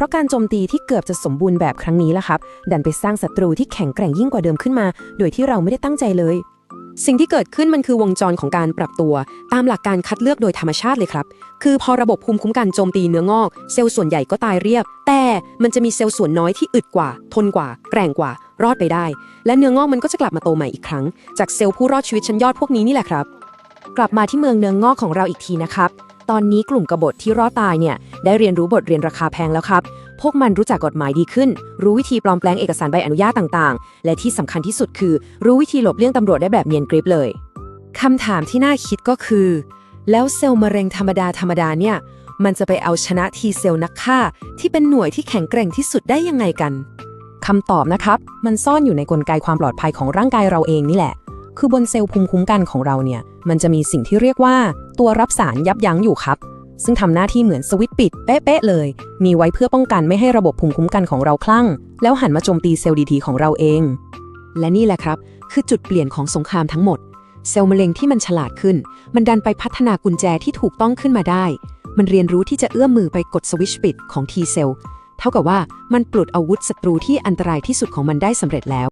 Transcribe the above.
ราะการโจมตีที่เกือบจะสมบูรณ์แบบครั้งนี้ล่ะครับ ดันไปสร้างศัตรูที่แข็งแกร่งยิ่งกว่าเดิมขึ้นมา โดยที่เราไม่ได้ตั้งใจเลย สิ่งที่เกิดขึ้นมันคือวงจรของการปรับตัว ตามหลักการคัดเลือกโดยธรรมชาติเลยครับ คือพอระบบภูมิคุ้มกันโจมตีเนื้องอก เซลล์ส่วนใหญ่ก็ตายเรียบ แต่มันจะมีเซลล์ส่วนน้อยที่อึดกว่า ทนกว่า แกร่งกว่า รอดไปได้ และเนื้องอกมันก็จะกลับมาโตใหม่อีกครั้ง จากเซลล์ผู้รอดชีวิตชั้นยอดพวกนี้นี่แหละครับ กลับมาที่เมืองเนื้องอกของเราอีกทีนะครับ ตอนนี้กลุ่มกบฏที่รอดตายเนี่ยได้เรียนรู้บทเรียนราคาแพงแล้วครับ พวกมันรู้จักกฎหมายดีขึ้น รู้วิธีปลอมแปลงเอกสารใบอนุญาตต่างๆ และที่สำคัญที่สุดคือ รู้วิธีหลบเลี่ยงตำรวจได้แบบเนียนกริบเลยคำถามที่น่าคิดก็คือ แล้วเซลล์มะเร็งธรรมดาธรรมดาเนี่ยมันจะไปเอาชนะทีเซลล์นักฆ่า ที่เป็นหน่วยที่แข็งแกร่งที่สุดได้ยังไงกันคำตอบนะครับ มันซ่อนอยู่ในกลไกความปลอดภัยของร่างกายเราเองนี่แหละ คือบนเซลล์ภูมิคุ้มกันของเราเนี่ย มันจะมีสิ่งที่เรียกว่าตัวรับสารยับยั้งอยู่ครับ ซึ่งทำหน้าที่เหมือนสวิตช์ปิดเป๊ะๆเลย มีไว้เพื่อป้องกันไม่ให้ระบบภูมิคุ้มกันของเราคลั่ง แล้วหันมาโจมตีเซลล์ดีๆของเราเอง และนี่แหละครับ คือจุดเปลี่ยนของสงครามทั้งหมด เซลล์มะเร็งที่มันฉลาดขึ้น มันดันไปพัฒนากุญแจที่ถูกต้องขึ้นมาได้ มันเรียนรู้ที่จะเอื้อมมือไปกดสวิตช์ปิดของ T เซลล์เท่ากับว่ามันปลดอาวุธศัตรูที่อันตรายที่สุดของมันได้สำเร็จแล้ว